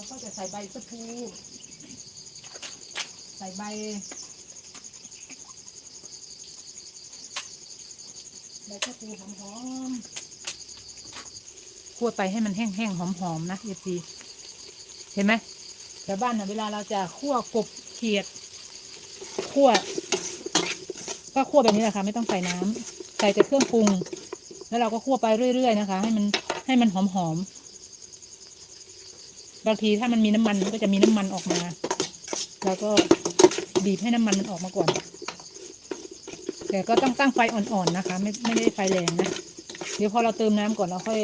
เราก็จะใส่ใบสะพูใส่ใบใบสะพูหอมๆคั่วไปให้มันแห้งๆหอมๆนะเอซีเห็นไหมแถวบ้านนะเวลาเราจะคั่วกบเขียดคั่วก็คั่วแบบนี้แหละค่ะ ไม่ต้องใส่น้ำใส่แต่เครื่องปรุง แล้วเราก็คั่วไปเรื่อยๆนะคะ ให้มันให้มันหอมๆ บางทีถ้ามันมีน้ำมันมันก็จะมีน้ำมันออกมา แล้วก็บีบให้น้ำมันมันออกมาก่อน แต่ก็ต้องตั้งไฟอ่อนๆนะคะ ไม่ไม่ได้ไฟแรงนะ เดี๋ยวพอเราเติมน้ำก่อนเราค่อย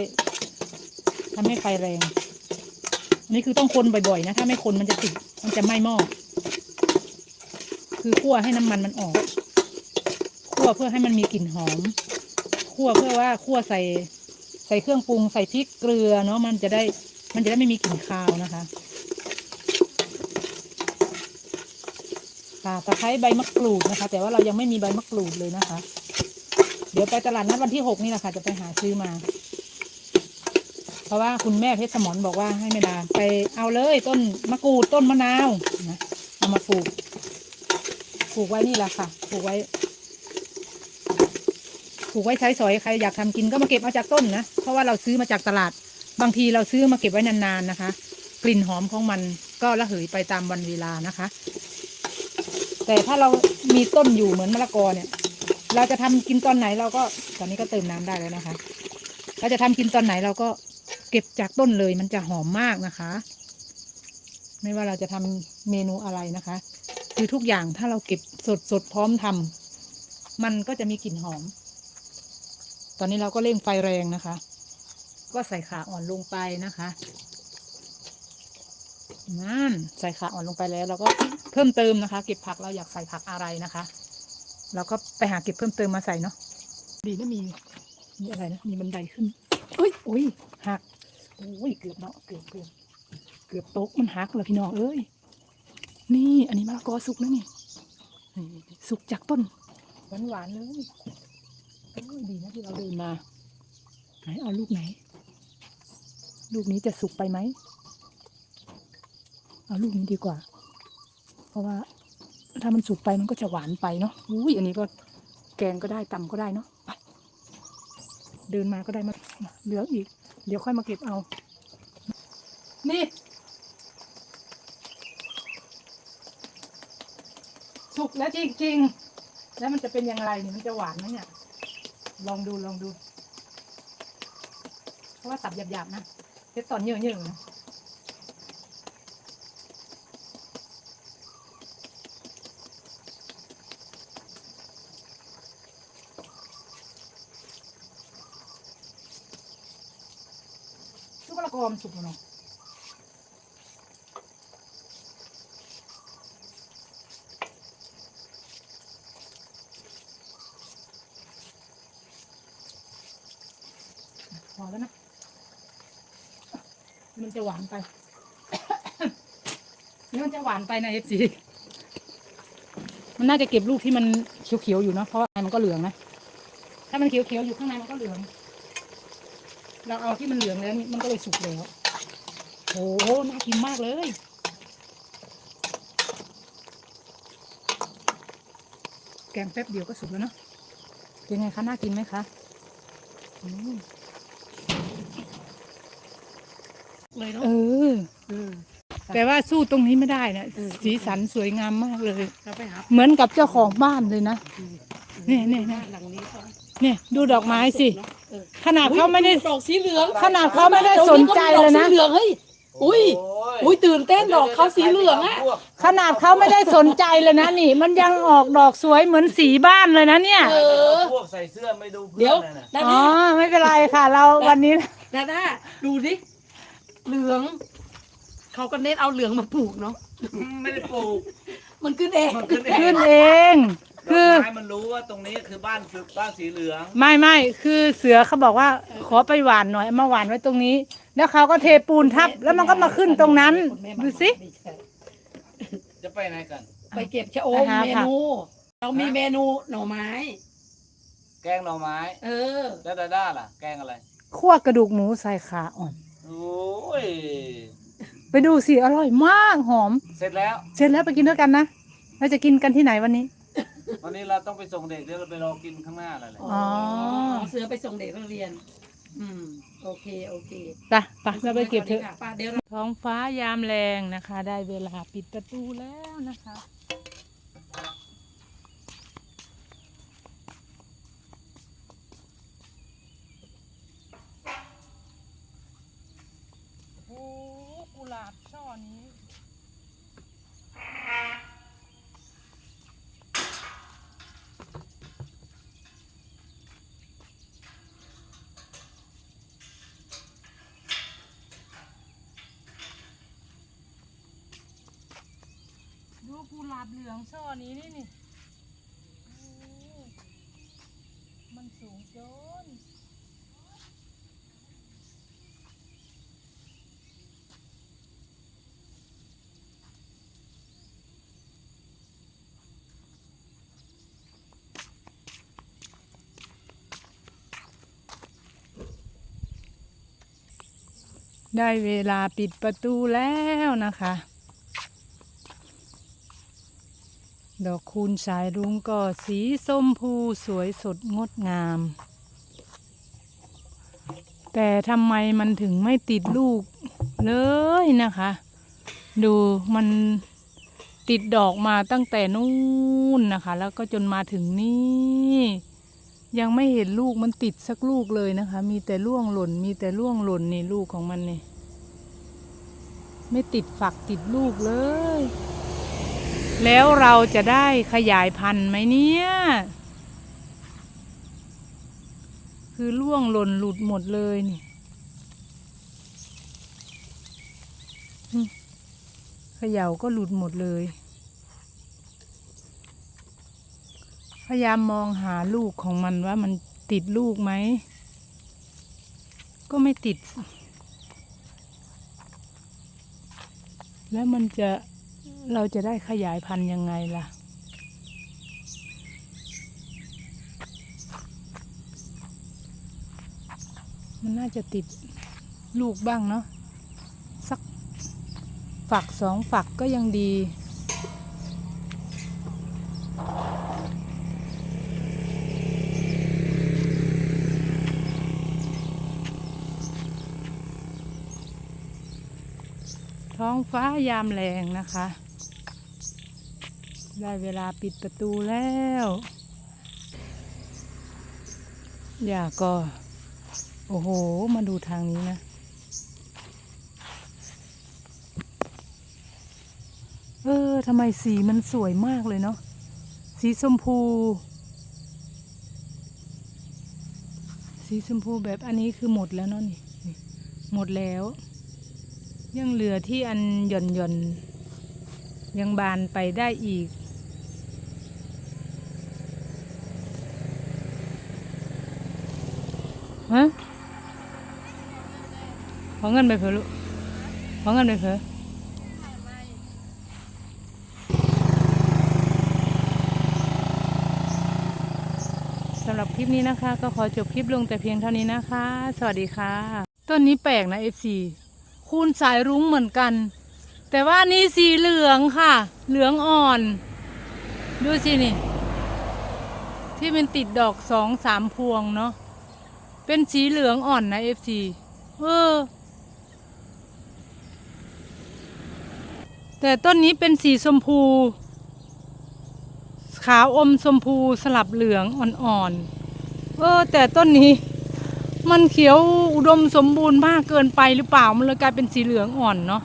ทำให้ไฟแรงอันนี้คือต้องคนบ่อยๆนะ ถ้าไม่คนมันจะติด มันจะไหม้หม้อ คือคั่วให้น้ำมันมันออก คั่วเพื่อให้มันมีกลิ่นหอม คั่วเพื่อว่าคั่วใส่ใส่เครื่องปรุงใส่พริกเกลือเนาะมันจะได้ มันจะได้ไม่มีกลิ่นคาวนะคะค่ะตะไคร้ใบมะกรูดนะคะ แต่ว่าเรายังไม่มีใบมะกรูดเลยนะคะ เดี๋ยวไปตลาดนัดวันที่หกนี่แหละค่ะ จะไปหาซื้อมา เพราะว่าคุณแม่เพชรสมรบอกว่าให้แม่ดาไปเอาเลยต้นมะกรูดต้นมะนาวนะเอามาปลูกปลูกไว้นี่แหละค่ะปลูกไว้ปลูกไว้ใช้สอยใครอยากทำกินก็มาเก็บเอาจากต้นนะเพราะว่าเราซื้อมาจากตลาด บางทีเราซื้อมาเก็บไว้นานๆนะคะ กลิ่นหอมของมันก็ระเหยไปตามวันเวลานะคะ แต่ถ้าเรามีต้นอยู่เหมือนมะละกอเนี่ย เราจะทำกินตอนไหนเราก็ตอนนี้ก็เติมน้ำได้แล้วนะคะ เราจะทำกินตอนไหนเราก็เก็บจากต้นเลยมันจะหอมมากนะคะ ไม่ว่าเราจะทำเมนูอะไรนะคะ คือทุกอย่างถ้าเราเก็บสดสดๆพร้อมทำมันก็จะมีกลิ่นหอม ตอนนี้เราก็เร่งไฟแรงนะคะ ก็ใส่ขาอ่อนลงไปนะคะนั่นใส่ขาอ่อนลงไปแล้วเราก็เพิ่มเติมนะคะ เก็บผักเราอยากใส่ผักอะไรนะคะเราก็ไปหาเก็บเพิ่มเติมมาใส่เนาะดีนะมีมีอะไรนะมีบันไดขึ้นเอ้ยโอ้ยหักโอ้ยเกือบเนาะเกือบเกือบเกือบตกมันหักเลยพี่น้องเอ้ยนี่ อันนี้มะละกอสุกแล้วนี่สุกจากต้นหวานหวานๆเลยโอ้ยดีนะที่เราเดินมาไหนเอาลูกไหน ลูกนี้จะสุกไปไหม เอาลูกนี้ดีกว่า เพราะว่า ถ้ามันสุกไปมันก็จะหวานไปเนาะ อุ้ยอันนี้ก็แกงก็ได้ตำก็ได้เนาะ ไป เดินมาก็ได้มา เหลืออีก เดี๋ยวค่อยมาเก็บเอา นี่ สุกแล้วจริงๆ แล้วมันจะเป็นยังไงเนี่ย มันจะหวานไหมเนี่ย ลองดูลองดู เพราะว่าสับหยาบๆนะ เพ็ดตอนเยอะๆนะซุปมะละกอมสุกแล้วเนาะพอแล้วนะ มันจะหวานไป นี่มันจะหวานไปนะเอฟซีมันน่าจะเก็บลูกที่มันเขียวๆอยู่เนอะเพราะว่ามันก็เหลืองนะถ้ามันเขียวๆอยู่ข้างในมันก็เหลือง เราเอาที่มันเหลืองแล้วมันก็เลยสุกแล้วโอ้โหน่ากินมากเลยแกงแป๊บเดียวก็สุกแล้วเนาะเป็นไงคะน่ากินไหมคะอืม เลยเนาะเออเออแต่ว่าสู้ตรงนี้ไม่ได้นะเออสีสันสวยงามมากเลย เราไปหาเหมือนกับเจ้าของบ้านเลยนะ เนี่ยเนี่ยเนี่ย หลังนี้เขาเนี่ย ดูดอกไม้สิ เออขนาดเขาไม่ได้ดอกสีเหลืองขนาดเขาไม่ได้สนใจเลยนะ ดอกสีเหลืองเฮ้ยอุ้ยอุ้ยตื่นเต้นดอกเขาสีเหลืองอะขนาดเขาไม่ได้สนใจเลยนะนี่ มันยังออกดอกสวยเหมือนสีบ้านเลยนะเนี่ย เออ พวกใส่เสื้อไม่ดูเพื่เดี๋ยอวนเลยนะดาอ๋อด้าไม่เป็นไรค่ะ เราวันนี้ ดาด้าดูดิ เหลือง เขาก็เน้นเอาเหลืองมาปลูกเนาะไม่ได้ปลูก มันขึ้นเองมันขึ้นเอขึ้งนเองดคืออกไม้มันรู้ว่าตรงนี้คือบ้านคือบ้านสีเหลือง ไม่ไม่คือเสือเขาบอกว่าขอไปหวานหน่อยเอามาหวานไว้ตรงนี้ แล้วเขาก็เทปูนทับ แล้วมันก็มาขึ้นตรงนั้น ดูสิ จะไปไหนกัน ไปเก็บชะอไปมหาเมผัก นู เรามีเมนูหน่อไม้ แกงหน่อไม้ เออ แล้วดาด้าล่ะ แกงอะไร คั่วกระดูกหมูใส่ขาอ่อนโอ้ ยไปดูสิอร่อยมากหอม เสร็จแล้ว เสร็จแล้วไปกินด้วยกันนะเราจะกินกันที่ไหนวันนี้ วันนี้เราต้องไปส่งเด็กเดี๋ยวเราไปรอกินข้างหน้าอะไรเลยอ๋อ เสือไปส่งเด็กนักเรียน อืม โอเค โอเคไปไปเราไปเก็บเถอะสวัสดีค่ป้าเดี๋ยวเรา ท้องฟ้ายามแรงนะคะ ได้เวลาปิดประตูแล้วนะคะ โอ้กุหลาบช่อนี้ ดูกุหลาบเหลืองช่อนี้นี่นี่ มันสูงจน ได้เวลาปิดประตูแล้วนะคะ ดอกคูณสายรุ้งก็สีส้มพูสวยสดงดงาม แต่ทำไมมันถึงไม่ติดลูกเลยนะคะ ดูมันติดดอกมาตั้งแต่นู่นนะคะ แล้วก็จนมาถึงนี่ ยังไม่เห็นลูกมันติดสักลูกเลยนะคะ มีแต่ร่วงหล่น มีแต่ร่วงหล่นนี่ลูกของมันนี่ไม่ติดฝักติดลูกเลย แล้วเราจะได้ขยายพันธุ์ไหมเนี่ย คือล่วงหล่นหลุดหมดเลยนี่เขย่าก็หลุดหมดเลย พยายามมองหาลูกของมันว่ามันติดลูกไหม ก็ไม่ติด แล้วมันจะเราจะได้ขยายพันธุ์ยังไงล่ะ มันน่าจะติดลูกบ้างเนาะสักฝักสองฝักก็ยังดี ท้องฟ้ายามแรงนะคะ ได้เวลาปิดประตูแล้วอย่าก็ โอ้โห มาดูทางนี้นะ เออทำไมสีมันสวยมากเลยเนาะสีชมพู สีชมพูแบบอันนี้คือหมดแล้วเนาะนี่นี่หมดแล้ว ยังเหลือที่อันหย่อนหย่อนยังบานไปได้อีก ฮะ ขอเงินไปเผอะลูก ขอเงินไปเผอะสำหรับคลิปนี้นะคะ ก็ขอจบคลิปลงแต่เพียงเท่านี้นะคะ สวัสดีค่ะ ต้นนี้แปลกนะ FC คูณสายรุ้งเหมือนกัน แต่ว่านี่สีเหลืองค่ะ เหลืองอ่อน ดูสินี่ ที่มันติดดอกสองสามพวงเนาะเป็นสีเหลืองอ่อนนะ FC เออ แต่ต้นนี้เป็นสีชมพู ขาวอมชมพูสลับเหลืองอ่อนๆ เออ แต่ต้นนี้ มันเขียวอุดมสมบูรณ์มากเกินไปหรือเปล่ามันเลยกลายเป็นสีเหลืองอ่อนเนาะ